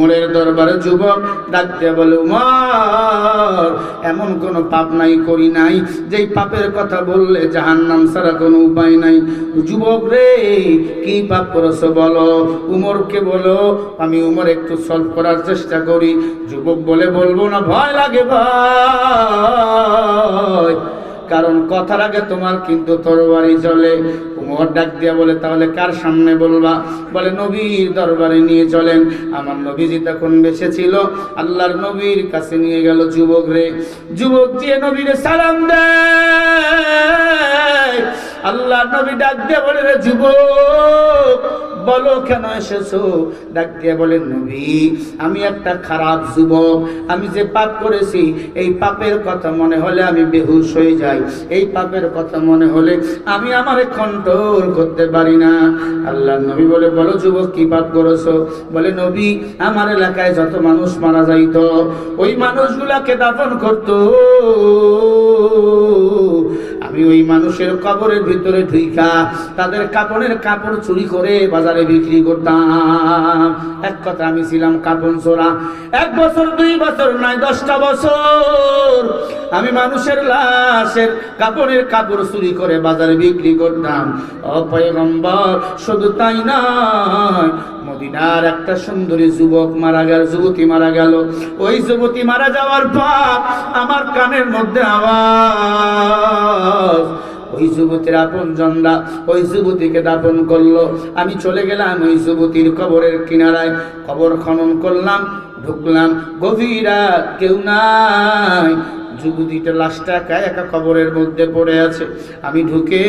উমরের দরবারে যুবক ডাক দিয়ে বলে, উমর, এমন কোন পাপ নাই, করি নাই। যেই পাপের কথা বললে জাহান্নাম ছাড়া কোনো উপায় নাই। যুবক রে, কি পাপ করেছ বলো। উমরকে বলো, আমি উমর একটু সলভ করার চেষ্টা করি। যুবক বলে, বলব না, ভয় লাগে ভয় কারণ কথার আগে তোমার কিন্তু তরবারি চলে। উমর ডাক দিয়া বলে, তাহলে কার সামনে বলবা? বলে, নবীর দরবারে নিয়ে চলেন। আমার নবীজি তখন বেঁচে ছিল আল্লাহর নবীর কাছে নিয়ে গেল যুবক রে। যুবক দিয়ে নবীরে সালাম দেয়, আল্লাহর নবী ডাক দিয়ে বলে, রে যুবক বলো, কেন এসেছ? ডাক দিয়ে বলেন, নবী, আমি একটা খারাপ যুবক। আমি যে পাপ করেছি, এই পাপের কথা মনে হলে আমি বেহুশ হয়ে যাই। এই পাপের কথা মনে হলে আমি আমার কন্ট্রোল করতে পারি না। আল্লাহ নবী বলে, বলো, যুবক, কি পাপ করেছ? বলে, নবী, আমার এলাকায় যত মানুষ মারা যাইত, ওই মানুষগুলাকে দাফন করতো। আমি ওই মানুষের কবরের ভিতরে ঢুইকা তাদের কাপড়ের কাপড় চুরি করে বাজারে বিক্রি করতাম। এক কথা আমি ছিলাম কাপড় চোরা। এক বছর, দুই বছর, নয়, দশটা বছর আমি মানুষের লাশের কাপড়ের কাপড় চুরি করে বাজারে বিক্রি করতাম। অপয়গম্বর শুধু তাই নয় মদিনার একটা সুন্দরী যুবক মারা গেল, যুবতী মারা গেল। ওই যুবতী মারা যাওয়ার পর আমার কানের মধ্যে আওয়াজ। ওই যুবতীর আপন জনরা, ওই যুবতীকে দাপন করল। আমি চলে গেলাম ওই যুবতীর কবরের কিনারায়। কবর খনন করলাম, ঢুকলাম। গভীরা কেউ নাই। যুবতীটা লাশটা একা একা কবরের মধ্যে পড়ে আছে। আমি ঢুকে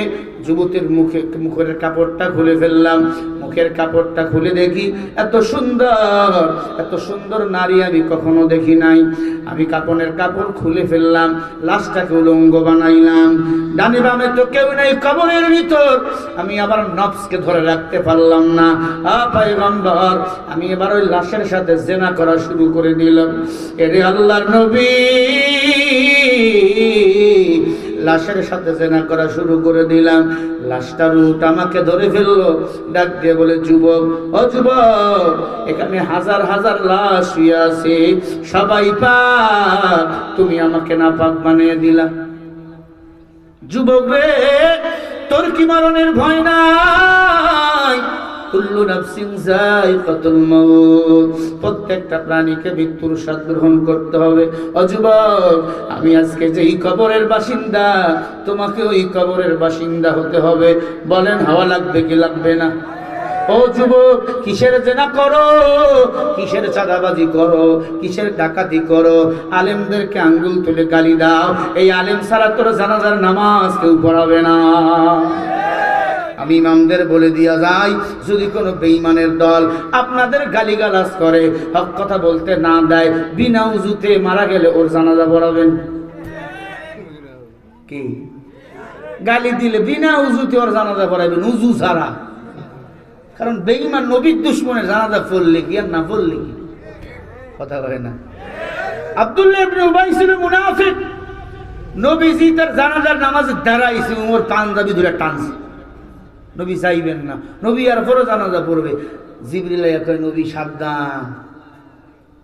যুবতীর মুখে, মুখের কাপড়টা খুলে ফেললাম। মুখের কাপড়টা খুলে দেখি, এত সুন্দর এত সুন্দর নারী আমি কখনো দেখি নাই। আমি কাপড়ের কাপড় খুলে ফেললাম, লাশটাকে উলঙ্গ বানাইলাম। ডানে বামে তো কেউ নেই কবরের ভিতর। আমি আবার নফসকে ধরে রাখতে পারলাম না। পাইগম্বর আমি এবার ওই লাশের সাথে জেনা করা শুরু করে দিলাম। এরে আল্লাহর নবী লাশের সাথে জেনা করা শুরু করে দিলাম। লাশটা রুট আমাকে ধরে ফেলল। ডাক দিয়ে বলে, যুবক, ও যুবক, এখানে হাজার হাজার লাশ শুয়ে আছে। সবাই পাক তুমি আমাকে না পাক বানিয়ে দিলা। যুবক রে, তোর কি মরণের ভয় নাই? কুল্লু নাফসিন যায়কাতুল মাউত। প্রত্যেকটা প্রাণীকে মৃত্যুর স্বাদ গ্রহণ করতে হবে। অযুবক আমি আজকে যেই কবরের বাসিন্দা, তোমাকে ওই কবরের বাসিন্দা হতে হবে। বলেন, হাওয়া লাগবে কি লাগবে না? ও যুবক, কিসের জেনা করো? কিসের চাঁদাবাজি করো? কিসের ডাকাতি করো? আলেমদেরকে আঙ্গুল তুলে গালি দাও। এই আলেম ছাড়া তোর জানাজার নামাজ কেউ পড়াবে না। আমি ইমামদের বলে দিয়া যাই, যদি কোনো বেঈমানের দল আপনাদের গালিগালাজ করে, হক কথা বলতে না দেয়, বিনা উজুতে মারা গেলে ওর জানাজা পড়াবেন। কি? গালি দিলে বিনা উজুতে ওর জানাজা পড়াবেন উজু ছাড়া। কারণ বেঈমান নবীর দুশ্মনের জানাজা পড়লে কি আর না পড়লে কি? কথা কয় না। আব্দুল্লাহ ইবনে উবাই ছিল মুনাফিক। নবীজি তার জানাজার নামাজে দাঁড়াইছে, উমর পাঞ্জাবি ধরে টানছে। নবী চাইবেন না। নবী আর পরও জানাজা পড়বে। জিবরিল কয়, নবী, সাবধান।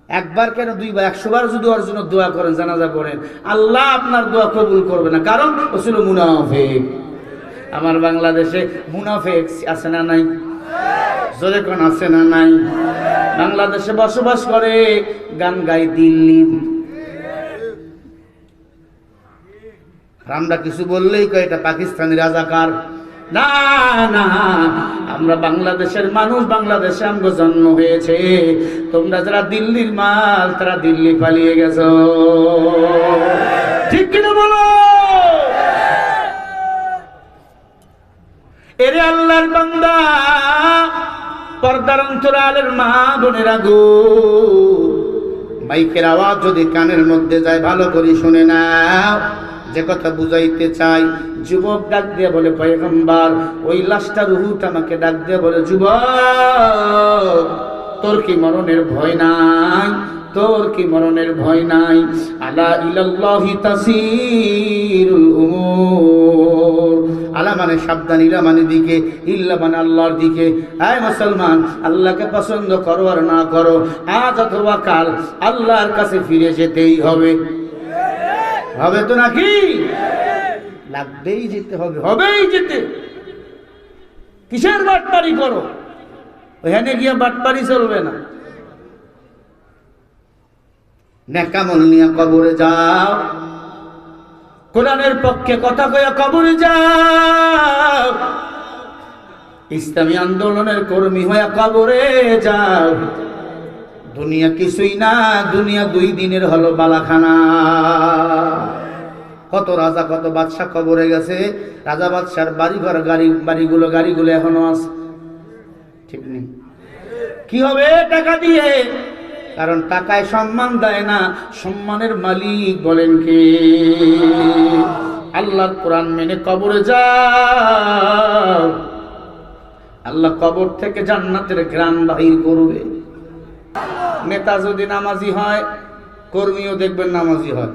একবার কেন দুইবার? একশো বার যদি ওর জন্য দোয়া করেন, জানাজা করেন আল্লাহ আপনার দোয়া কবুল করবে না। কারণ ও ছিল মুনাফেক। আমার বাংলাদেশে মুনাফেক আছে না নাই? জোরে আছে না নাই? বাংলাদেশে বসবাস করে, গান গাই দিল্লি। আর আমরা কিছু বললেই কয়, এটা পাকিস্তানি রাজাকার। না না, আমরা বাংলাদেশের মানুষ, বাংলাদেশে আমগো জন্ম হয়েছে। তোমরা যারা দিল্লির মাল, তারা দিল্লি পালিয়ে গেছ। ঠিক কিনা বলো? এরে আল্লাহর বান্দা, পর্দার অন্তরালের মা বোনেরা গো, মাইকের আওয়াজ যদি কানের মধ্যে যায়, ভালো করে শুনে নাও। যে কথা বুঝাইতে চাই, যুবক ডাক দিয়ে বলে, পয়গম্বর, ওই লাশটা রুহুট আমাকে ডাক দিয়ে বলে, যুবক, তোর কি মরণের ভয় নাই? তোর কি মরণের ভয় নাই? আলা ইলাল্লাহি তাসিরুল উমুর। আলা মানে সাবধান, ইলা মানে দিকে, ইল্লা মানে আল্লাহর দিকে। আয় মুসলমান, আল্লাহকে পছন্দ করো আর না করো, আজ অথবা কাল আল্লাহর কাছে ফিরে যেতেই হবে। হবে তো নাকি? লাগবেই যেতে হবে। হবেই যেতে। কিসের বাটপারি করো? ওখানে গিয়ে বাটপারি চলবে না। নেকামল নিয়ে কবরে যাও। কোরআনের পক্ষে কথা কয়া কবরে যাও। ইসলামী আন্দোলনের কর্মী হয়ে কবরে যাও। দুনিয়া কিছুই না, দুনিয়া দুই দিনের হলো বালাখানা কত রাজা, কত বাদশাহ কবরে গেছে। রাজা বাদশার বাড়ি ঘর গাড়ি, বাড়িগুলো, গাড়িগুলো এখনও আছে। ঠিক নেই। কি হবে টাকা দিয়ে? কারণ টাকায় সম্মান দেয় না, সম্মানের মালিক বলেন কে? আল্লাহর কোরআন মেনে কবরে যাও। আল্লাহ কবর থেকে জান্নাতের গ্রাম বাহির করবে। নেতা যদি নামাজি হয়, কর্মীও দেখবেন নামাজি হয়।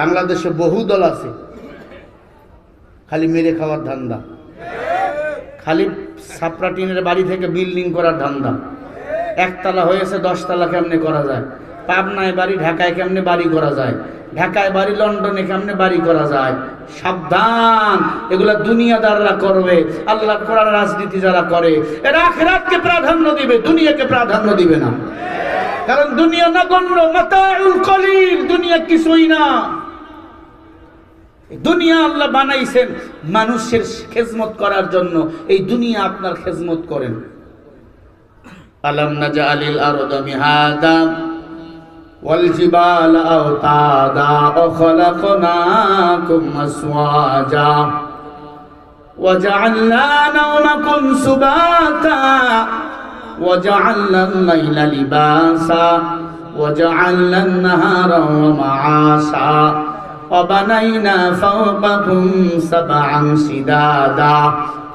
বাংলাদেশে বহু দল আছে, খালি মেরে খাওয়ার ধান্দা। খালি সাপরা টিনের বাড়ি থেকে বিল্ডিং করার ধান্দা। একতলা হয়েছে, দশতলা কেমনে করা যায়? পাবনায় বাড়ি, ঢাকায় কেমনে বাড়ি করা যায়? ঢাকায় বাড়ি, লন্ডনে কেমনে বাড়ি করা যায়? সাবধান, এগুলা দুনিয়াদাররা করবে আল্লাহ করার রাজনীতি যারা করে, এরা আখেরাতকে প্রাধান্য দিবে, দুনিয়াকে প্রাধান্য দিবে না। কারণ দুনিয়া নগণ্য মাতাউল কলিল, দুনিয়া কিছুই না। দুনিয়া আল্লাহ বানাইছেন মানুষের খেজমত করার জন্য, এই দুনিয়া আপনার খেজমত করেন। আলম নাজালিল আরদ মিহাদা والجبال أوتادا وخلقناكم أزواجا وجعلنا نومكم سباتا وجعلنا الليل لباسا وجعلنا النهار ومعاشا وبنينا فوقكم سبعا شدادا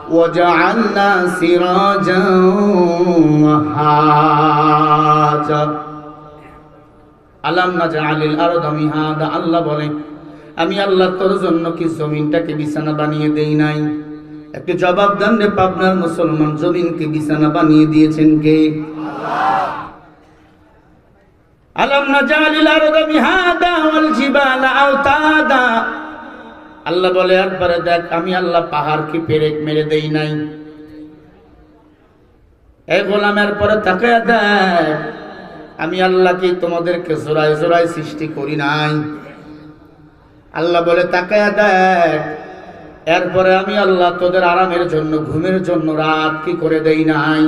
وجعلنا سراجا وهاجا আলাম না জালিল আরও মিহাদা, আল্লাহ বলে, আমি আল্লাহ তোর জন্য কি জমিনটাকে বিছানা বানিয়ে দেই নাই? একটু জবাব দেন রে পাবনার মুসলমান, জমিনকে বিছানা বানিয়ে দিয়েছেন কে? আলাম না জালিল আরও মিহাদা ওয়াল জিবালা আওতাদা। আল্লাহ বলে, একবারে দেখ, আমি আল্লাহ পাহাড় কি পেরেক মেরে দেই নাই। এই গোলামের পরে তাকে দেখ আমি আল্লাহ কি তোমাদেরকে জোড়ায় জোড়ায় সৃষ্টি করি নাই? আল্লাহ বলে, তাকায়া দেখ, এরপরে আমি আল্লাহ তোদের আরামের জন্য, ঘুমের জন্য রাত কি করে দেই নাই?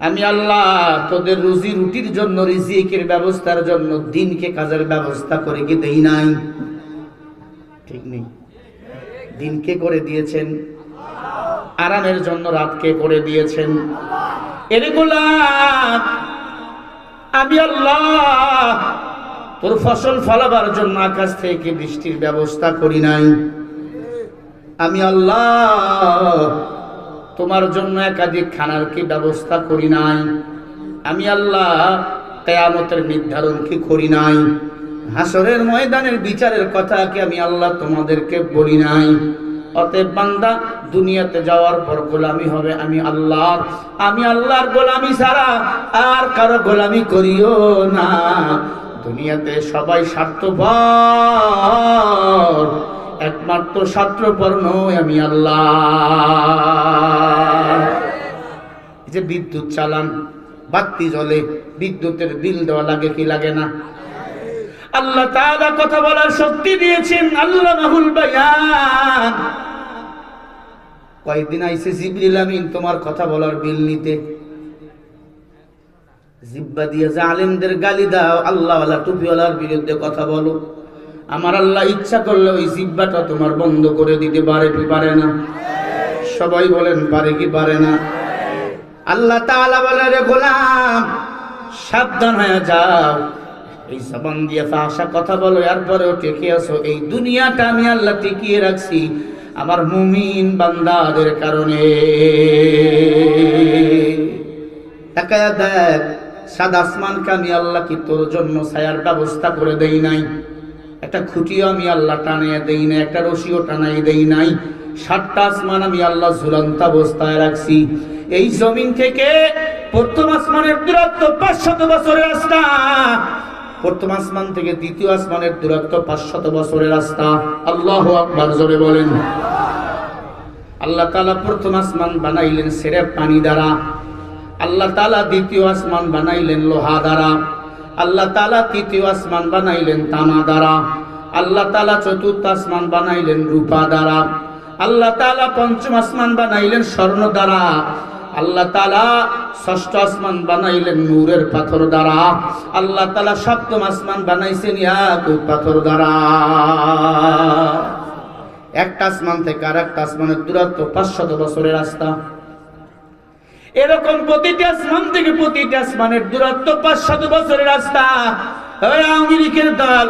আমি আল্লাহ তোদের রুজি রুটির জন্য, রিজিকের ব্যবস্থার জন্য, দিনকে কাজের ব্যবস্থা করে কি দেই নাই? ঠিক নেই। দিনকে করে দিয়েছেন? আরামের জন্য রাতকে করে দিয়েছেন? এর গোলাম আমি আল্লাহ, তোর ফসল ফলাবার জন্য আকাশ থেকে বৃষ্টির ব্যবস্থা করি নাই। আমি আল্লাহ, তোমার জন্য একাধিক খানার কি ব্যবস্থা করি নাই। আমি আল্লাহ, কেয়ামতের নির্ধারণ কি করি নাই। হাসরের ময়দানের বিচারের কথা কি আমি আল্লাহ তোমাদেরকে বলি নাই। অতএব বান্দা, দুনিয়াতে যাওয়ার পর গোলামি হবে, আমি আল্লাহর আমি আল্লাহর গোলামি ছাড়া আর কারও গোলামি করিও না। দুনিয়াতে সবাই স্বার্থপর, একমাত্র স্বার্থপর নয় আমি আল্লাহ। যে বিদ্যুৎ চালান, বাতি জ্বলে, বিদ্যুতের বিল দেওয়া লাগে কি লাগে না? আল্লাহ তাআলা কথা বলার শক্তি দিয়েছেন, আল্লাহ মাহুল বায়ান। কয়েকদিন আইসে জিবরিল আমিন, তোমার কথা বলার বিল নিতে। জিব্বা দিয়ে যে আলেমদের গালি দাও, আল্লাহওয়ালা টুপিওয়ালার বিরুদ্ধে কথা বলো। আমার আল্লাহ ইচ্ছা করলে ওই জিব্বাটা তোমার বন্ধ করে দিতে পারে কি পারে না? সবাই বলেন, পারে কি পারে না? আল্লাহ তাআলা বলে, রে গোলাম, সাবধান হয়ে যাও। এই জবান দিয়ে ফাঁসা কথা বলো, এরপরেও টেকে আসো এই দুনিয়াটা আমি আল্লাহ টিকিয়ে রাখছি। আমার মুমিন বান্দাদের কারণে। দেখ সাদ আসমানকে আমি আল্লাহ কি তোর জন্য ছায়ার ব্যবস্থা করে দেই নাই? একটা খুঁটিও আমি আল্লাহ টানিয়ে দেই না একটা রশিও টানাই দেই নাই। সাতটা আসমান আমি আল্লাহ ঝুলন্ত অবস্থায় রাখছি। এই জমিন থেকে প্রথম আসমানের দূরত্ব পাঁচশত বছরের রাস্তা। প্রথম আসমান থেকে দ্বিতীয় আসমানের দূরত্ব পাঁচশত বছরের রাস্তা। আল্লাহ আকবার জোরে বলেন। আল্লাহ তালা প্রথম আসমান বানাইলেন সেরে পানি দ্বারা। আল্লাহ তালা দ্বিতীয় আসমান বানাইলেন লোহা দ্বারা। আল্লাহ তালা তৃতীয় আসমান বানাইলেন তামা দ্বারা। আল্লাহ তালা চতুর্থ আসমান বানাইলেন রূপা দ্বারা। আল্লাহ তালা পঞ্চম আসমান বানাইলেন স্বর্ণ দ্বারা। আল্লাহ তালা ষষ্ঠ আসমান বানাইলেন নূরের পাথর দ্বারা। আল্লাহ তালা সপ্তম আসমান বানাইছেন ইয়াকুত পাথর দ্বারা। একটা আসমান থেকে আর একটা আসমানের দূরত্ব পাঁচশত বছরের রাস্তা। এরকম প্রতিটি আসমান থেকে প্রতিটি আসমানের দূরত্ব পাঁচশত বছরের রাস্তা। আওয়ামী লীগের দল,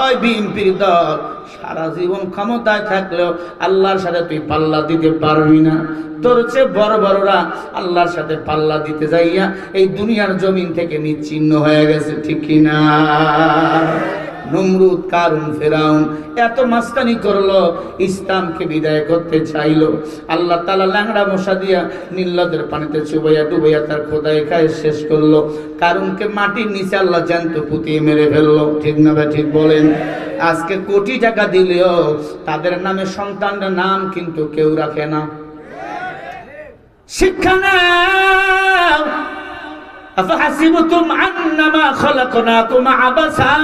ওই বিএনপির দল। সারা জীবন ক্ষমতায় থাকলেও আল্লাহর সাথে তুই পাল্লা দিতে পারবি না। তোর চেয়ে বড় বড়রা আল্লাহর সাথে পাল্লা দিতে যাইয়া এই দুনিয়ার জমিন থেকে নিচ্ছিন্ন হয়ে গেছে, ঠিক কিনা? নমরুদ, কারুন, ফেরাউন এত মাস্তানি করল, ইসলামকে বিদায় করতে চাইলো। আল্লাহ তালা ল্যাংড়া মশা দিয়া নীল্লাদের পানিতে চুবাইয়া ডুবাইয়া তার খোদাই খায় শেষ করল। কারুনকে মাটির নিচে আল্লাহ জ্যান্ত পুতিয়ে মেরে ফেলল। ঠিক না ভাই, ঠিক বলেন? আজকে কোটি টাকা দিলেও তাদের নামে সন্তানদের নাম কিন্তু কেউ রাখে না। শিক্ষা নাও। أفحسبتم أنما خلقناكم عبثا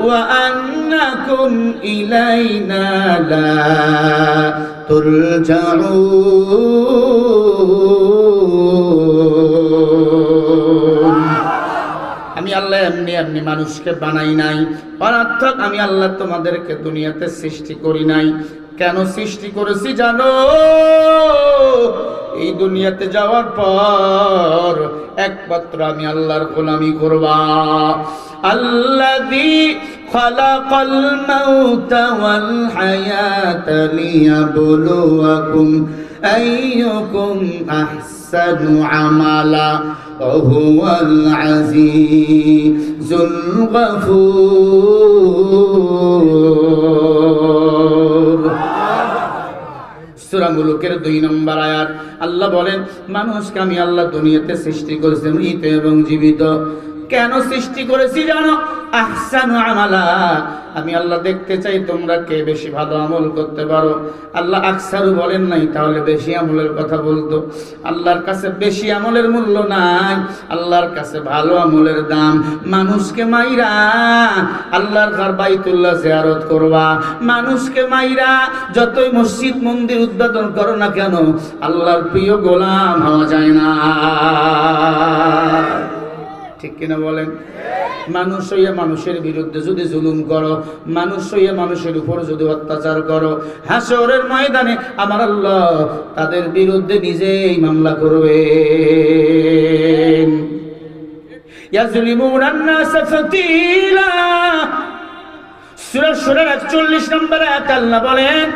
وأنكم إلينا لا ترجعون আমি আল্লাহ এমনি এমনি মানুষকে বানাই নাই অনার্থক আমি আল্লাহ তোমাদেরকে দুনিয়াতে সৃষ্টি করি নাই কেন সৃষ্টি করেছি জানো এই দুনিয়াতে যাওয়ার পর একমাত্র আমি আল্লাহর গোলামি করবা আল্লাযী খালাকাল মাউতা ওয়াল হায়াতা লিয়াবলুয়াকুম আইয়ুকুম আহসানু আমালা وهو العزيز الغفور সূরা দুই নম্বর আয়াত। আল্লাহ বলেন, মানুষকে আমি আল্লাহ দুনিয়াতে সৃষ্টি করেছি, মৃত এবং জীবিত। কেন সৃষ্টি করেছি জানো? আহসানু আমালা। আমি আল্লাহ দেখতে চাই তোমরা কে বেশি ভালো আমল করতে পারো। আল্লাহ আকসারু বলেন নাই, তাহলে বেশি আমলের কথা বলতো। আল্লাহর কাছে বেশি আমলের মূল্য নাই। আল্লাহর কাছে ভালো আমলের দাম। মানুষকে মাইরা আল্লাহর ঘর বাইতুল্লাহ জিয়ারত করবা। মানুষকে মাইরা যতই মসজিদ, মন্দির উদ্বোধন করো না কেন, আল্লাহর প্রিয় গোলাম হওয়া যায় না। ঠিক কিনা বলেন? মানুষ হইয়া মানুষের বিরুদ্ধে যদি জুলুম করো, মানুষ হইয়া মানুষের উপর যদি অত্যাচার করো, হাসরের ময়দানে আমার আল্লাহ তাদের বিরুদ্ধে নিজেই মামলা করবে নম্বর এক আল্লাহ বলেন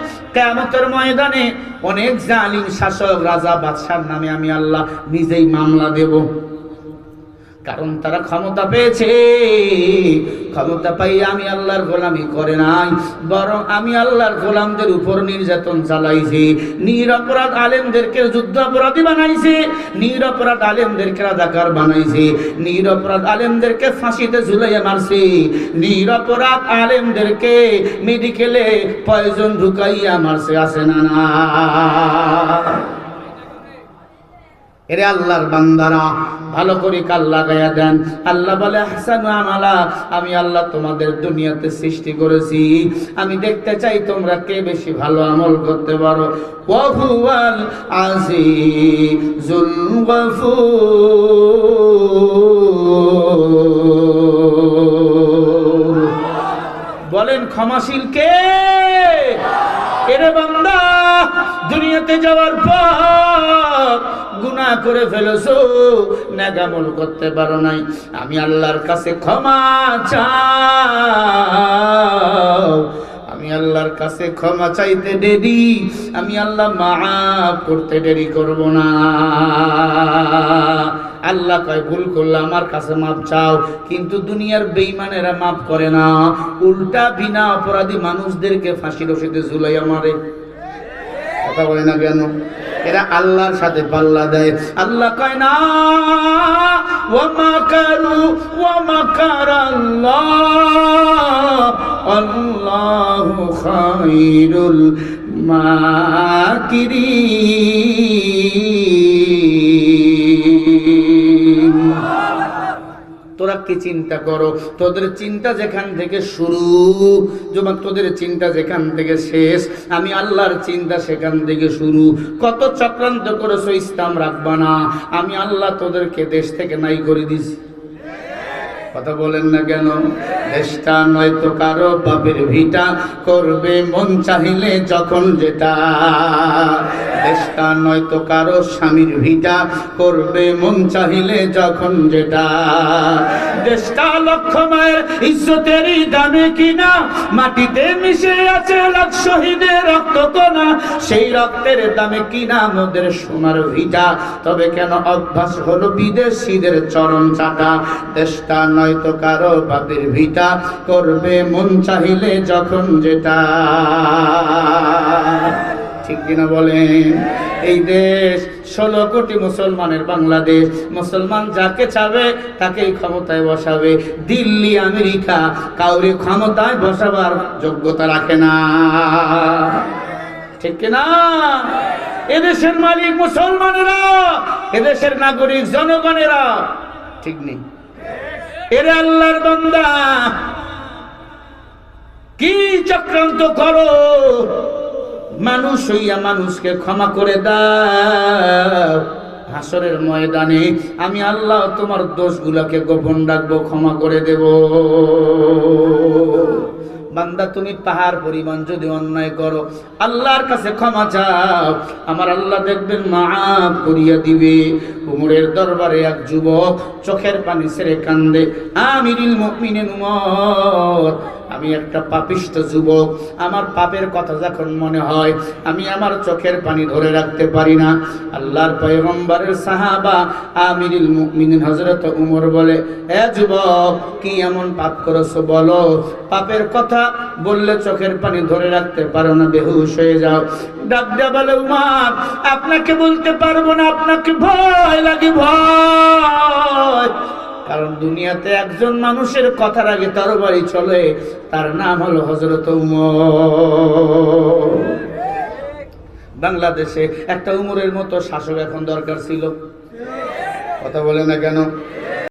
ময়দানে অনেক জালিম শাসক রাজা বাদশার নামে আমি আল্লাহ নিজেই মামলা দেব। কারণ তারা ক্ষমতা পেয়েছে। ক্ষমতা পাই আমি আল্লাহর গোলামি করে নাই, বরং আমি আল্লাহর গোলামদের উপর নির্যাতন চালাইছি। নিরপরাধ আলেমদেরকে যুদ্ধ অপরাধী বানাইছে, নিরপরাধ আলেমদেরকে রাজাকার বানাইছে, নিরপরাধ আলেমদেরকে ফাঁসিতে ঝুলাইয়া মারছে, নিরপরাধ আলেমদেরকে মেডিকেলে পয়জন ঢুকাইয়া মারছে, আছে না না? এরে আল্লাহর বান্দারা, ভালো করে কাল লাগাইয়া দেন। আল্লাহ বলে হাসান আমালা, আমি আল্লাহ তোমাদের দুনিয়াতে সৃষ্টি করেছি। আমি দেখতে চাই তোমরা কে বেশি ভালো আমল করতে পারো। ওয়াহুয়াল আজিজুল গফুর। বলেন, ক্ষমাশীল কে? এরে বান্দা, দুনিয়াতে যাওয়ার পর করে ফেলেছো? নাগামল করতে পারো নাই। আমি আল্লাহর কাছে ক্ষমা চাও। আমি আল্লাহর কাছে ক্ষমা চাইতে দেরি। আমি আল্লাহ মাফ করতে দেরি করব না। আল্লাহ কয়, ভুল করলে আমার কাছে মাপ চাও। কিন্তু দুনিয়ার বেইমানেরা মাপ করে না। উল্টা বিনা অপরাধী মানুষদেরকে ফাঁসি রশিতে ঝুলাইয়া মারে। কথা বলে না কেন? এরা আল্লাহর সাথে পাল্লা দেয়। আল্লাহ কয়, না আল্লাহ মা খায়রুল কি চিন্তা করো? তোদের চিন্তা যেখান থেকে শুরু, যুবক, তোদের চিন্তা যেখান থেকে শেষ। আমি আল্লাহর চিন্তা সেখান থেকে শুরু। কত চক্রান্ত করেছ ইসলাম রাখবা না। আমি আল্লাহ তোদেরকে দেশ থেকে নাই করে দিছি। কথা বলেন না কেন? দেশটা নয়তো কারও বাপের ভিটা। করবে মন চাহিলে যখন যেটা। দেশটা নয়তো কারও স্বামীর ভিটা। করবে মন চাহিলে যখন যেটা। দেশটা লক্ষ মায়ের ইজ্জতেরই দামে কিনা, মাটিতে মিশে আছে লাখ শহীদের রক্ত কোনা সেই রক্তের দামে কিনা মোদের সোনার ভিটা। তবে কেন অভ্যাস হলো বিদেশিদের চরণ চাটা দেশটা নয়তো কারও বাপের ভিটা। করবে মন চাহিলে যখন যেটা। ঠিক কিনা বলেন? এই দেশ। ষোলো কোটি মুসলমানের বাংলাদেশ। মুসলমান যাকে চাবে, তাকেই ক্ষমতায় বসাবে। দিল্লি, আমেরিকা কাউরে ক্ষমতায় বসাবার যোগ্যতা রাখে না। ঠিক কিনা এদেশের মালিক মুসলমানেরা, এদেশের নাগরিক জনগণেরা, ঠিক নেই। এরা আল্লাহর বান্দা, কি চক্রান্ত করো? মানুষ হইয়া মানুষকে ক্ষমা করে দাও। হাসরের ময়দানে আমি আল্লাহ তোমার দোষগুলোকে গোপন রাখব, ক্ষমা করে দেব। বান্দা, তুমি পাহাড় পরিমাণ যদি অন্যায় করো, আল্লাহর কাছে ক্ষমা চাও। আমার আল্লাহ দেখবেন মাফ করিয়া দিবে। উমরের দরবারে এক যুবক চোখের পানি ছেড়ে কান্দে, আমিরিল মুমিনিন উমর আমি একটা পাপিষ্ট যুবক। আমার পাপের কথা যখন মনে হয়, আমি আমার চোখের পানি ধরে রাখতে পারি না। আল্লাহর পয়গম্বরের সাহাবা আমিরুল হযরত উমর বলে, এ যুবক, কি এমন পাপ করেছ বলো? পাপের কথা বললে চোখের পানি ধরে রাখতে পারো না, বেহুশ হয়ে যাও। বলে আপনাকে বলতে পারব না, আপনাকে ভয় লাগে, ভয়। কারণ দুনিয়াতে একজন মানুষের কথার আগে তরবারি চলে, তার নাম হলো হজরত বাংলাদেশে একটা উমরের মতো শাসক এখন দরকার ছিল। কথা বলে না কেন?